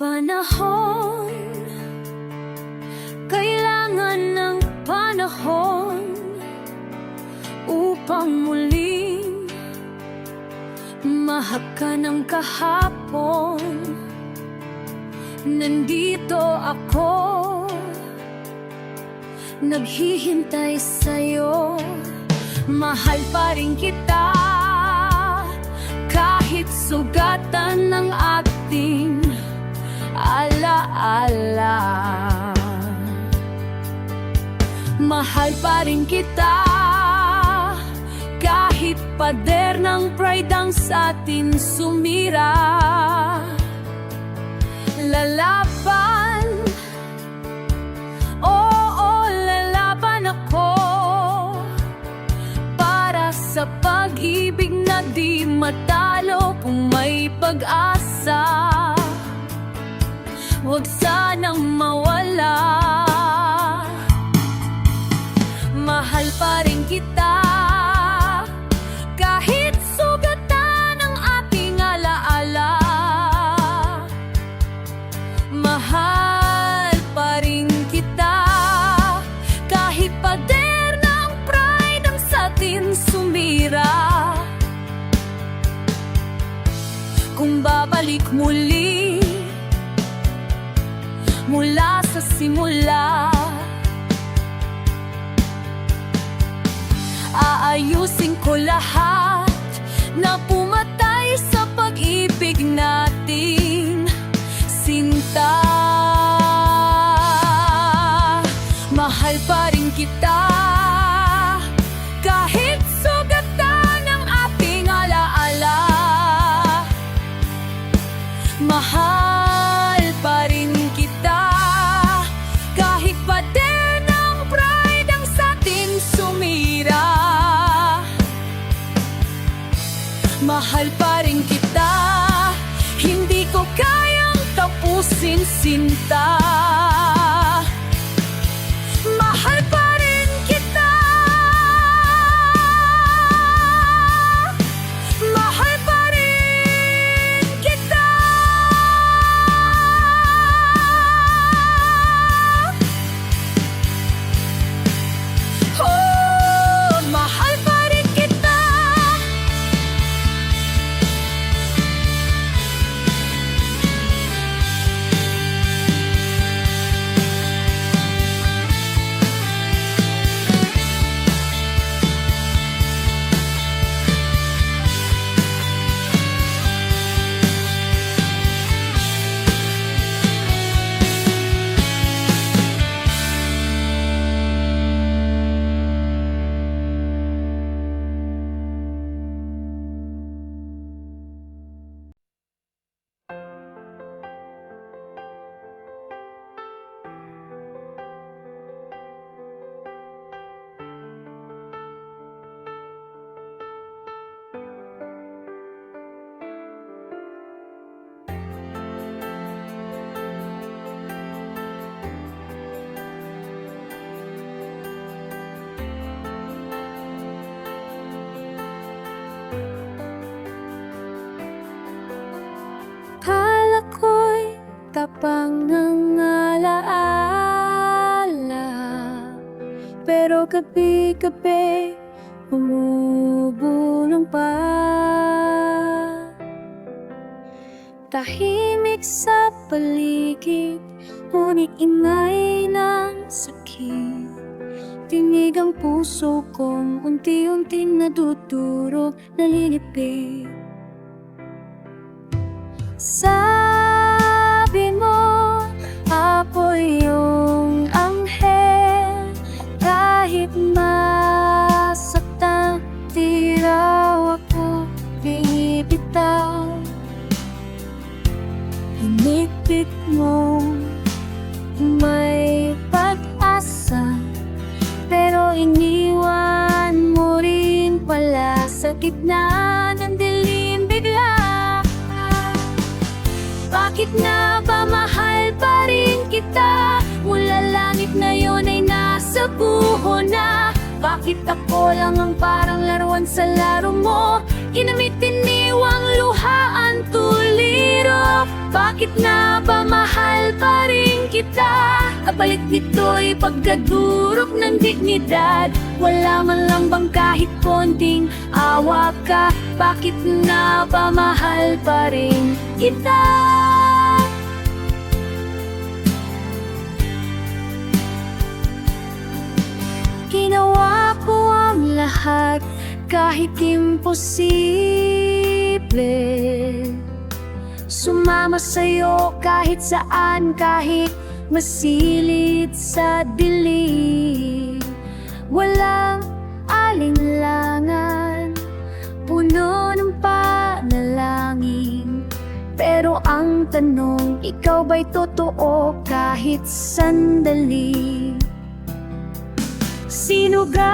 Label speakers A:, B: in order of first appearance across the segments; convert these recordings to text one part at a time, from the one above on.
A: Panahon. Kailangan ng panahon Upang muling Mahak ka ng kahapon. Nandito ako Naghihintay sa'yo. Mahal pa rin kita Mahal pa rin kita. Kahit pader ng pride ang sa atin sumira. Lalaban. Oo, lalaban ako. Para sa pag-ibig na di matalo Kung may pag-asa satin sumira. Kung babalik muli Mula sa simula Aayusin ko lahat Na pumatay sa pag-ibig natin gabi-gabi umubulong pa. Tahimik sa paligid Ngunit ingay ng sakit Tinig ang puso kong unti-unting nadudurog Nalilipig sabi mo, apoy gitna ng dilim bigla bakit na ba mahal pa rin kita? Mula langit na yon ay nasa buho na Bakit ako lang ang parang laruan sa laro mo? Ginamit tiniwang luhaan tuliro Bakit na ba mahal pa rin kita? Kapalit nito'y pagkadurok ng dignidad Wala man lang bang kahit konting awa ka? Bakit na ba mahal pa rin kita? Ginawa ko ang lahat kahit imposible Sumama sa'yo kahit saan, kahit masilid sa dilim Walang alinlangan, puno ng panalangin. Pero ang tanong, ikaw ba'y totoo kahit sandali? Sinugal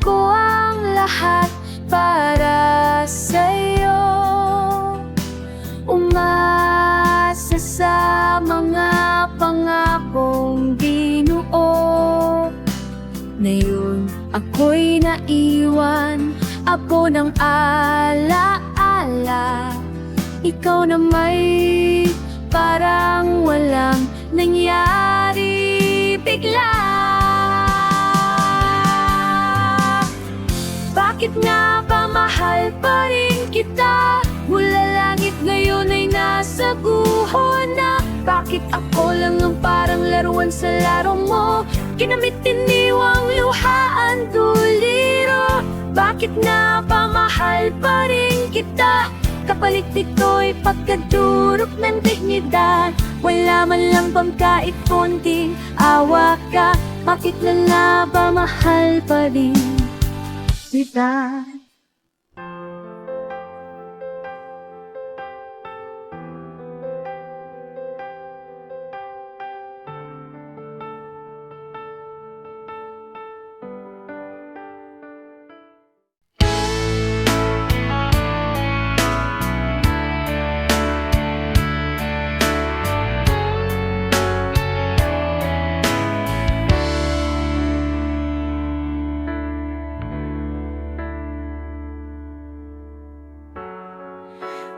A: ko ang lahat para sa'yo. Umasa sa mga pangakong binuo Ngayon ako'y naiwan Ako ng ala-ala Ikaw na may parang walang nangyari bigla Bakit nga ba mahal pa rin kita? Mula langit ngayon ay nasa guho na Bakit ako lang ang parang laruan sa laro mo? Ginamit tiniwang luhaan tuliro Bakit na ba mahal pa rin kita? Kapalit nito'y pagkadurok ng dignidad Wala man lang bang kahit konting awa ka Bakit na ba mahal pa rin kita?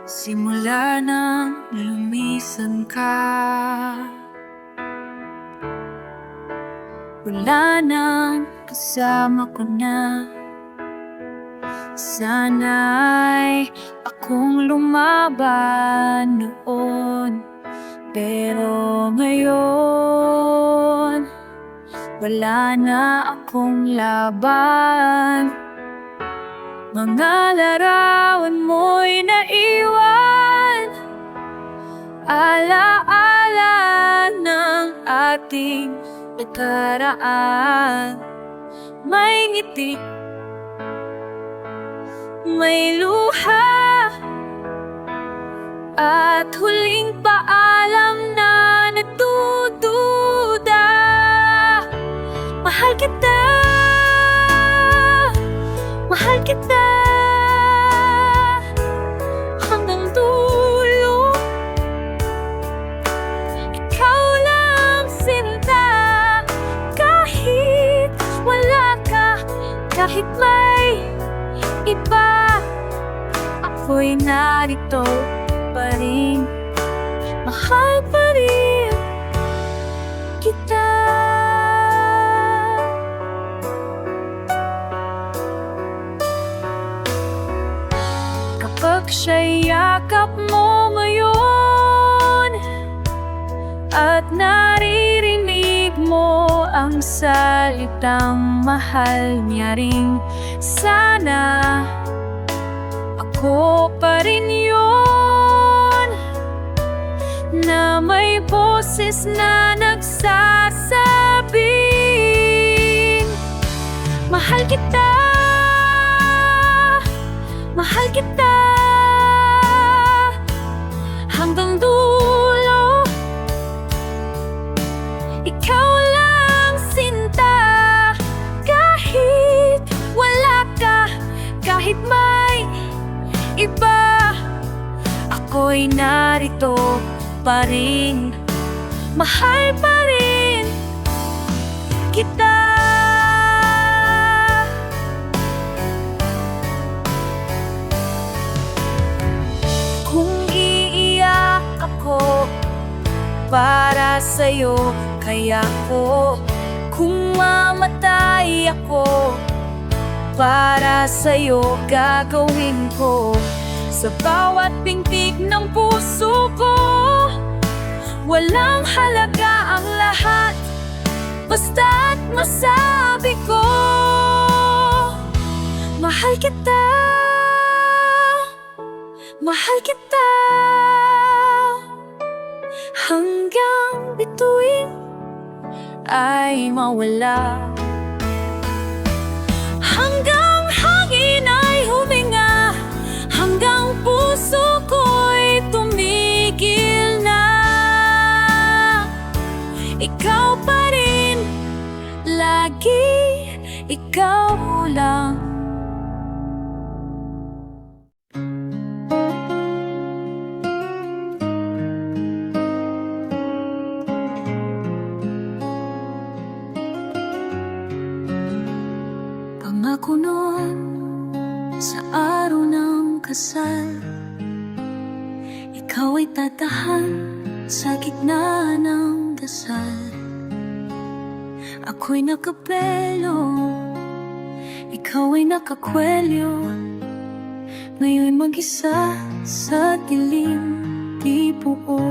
A: Simula nang lumisan ka. Wala nang kasama ko na. Sana'y akong lumaban noon. Pero ngayon Wala na akong laban mga larawan mo'y naiwan. Ala-ala ng ating nakaraan. May ngiti May luha At huling paalam na natududa kita. Kapag siya'y yakap mo ngayon At naririnig mo ang salitang mahal niya ring Sana ako pa rin yun Na may boses na nagsasabing Mahal kita Mahal kita Hanggang dulo Ikaw lang sinta Kahit wala ka Kahit may iba Ako'y narito pa rin. Mahal pa rin Kita. Kung iiyak ako Para sa'yo Kaya ko Kung mamatay ako Para sa'yo Gagawin ko sa bawat pintig ng puso ko Walang halaga ang lahat Basta't masabi ko Mahal kita Mahal kita Hanggang bituin ay mawala Pangako noon sa araw ng kasal. Ikaw ay tatahan sa gitna ng dasal. Ako'y nakapelo Ikaw ay nakakwelyo. Ngayon mag-isa sa dilim di buo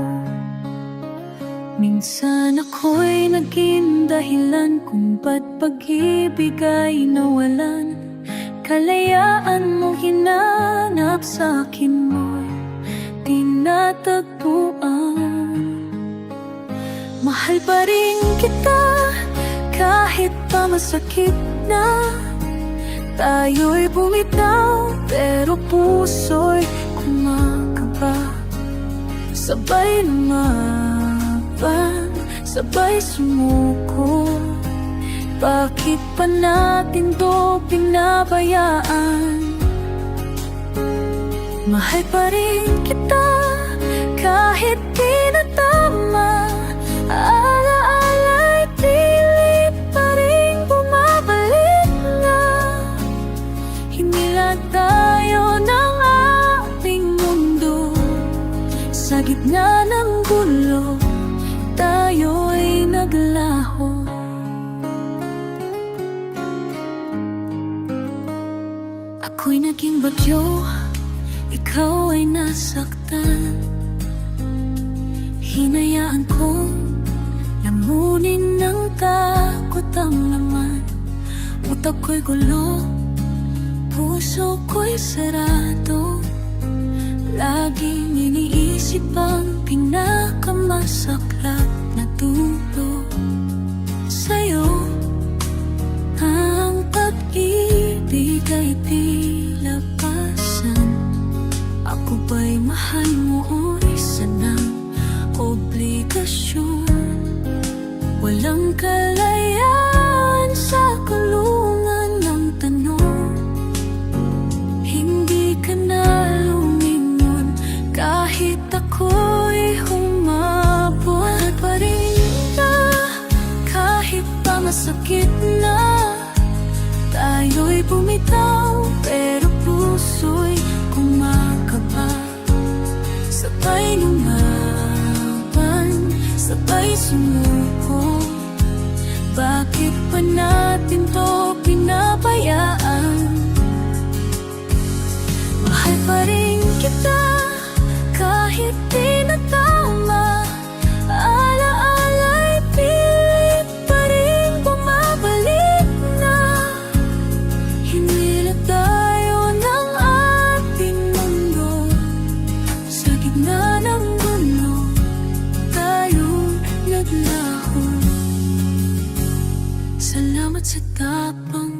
A: Minsan ako'y naging dahilan kung ba't pag-ibig ay nawalan. Kalayaan mo hinanap sa akin mo'y tinatagpuan. Mahal pa rin kita kahit pa masakit na. Tayo'y bumitaw pero puso'y kumakaba. Sabay lumaban, sabay sumuko Bakit pa natin to pinabayaan? Mahal pa rin kita kahit di na tama Naging bagyo Ikaw ay nasaktan. Hinayaan kong Lamunin ng takot ang laman. Utak ko'y gulo Puso ko'y sarado. Laging iniisip ang pinakamasaklap na dulo. Sa'yo Ang pag-ibig ay tila mahal mo o isa ng obligasyon. Walang kalayaan sa tapang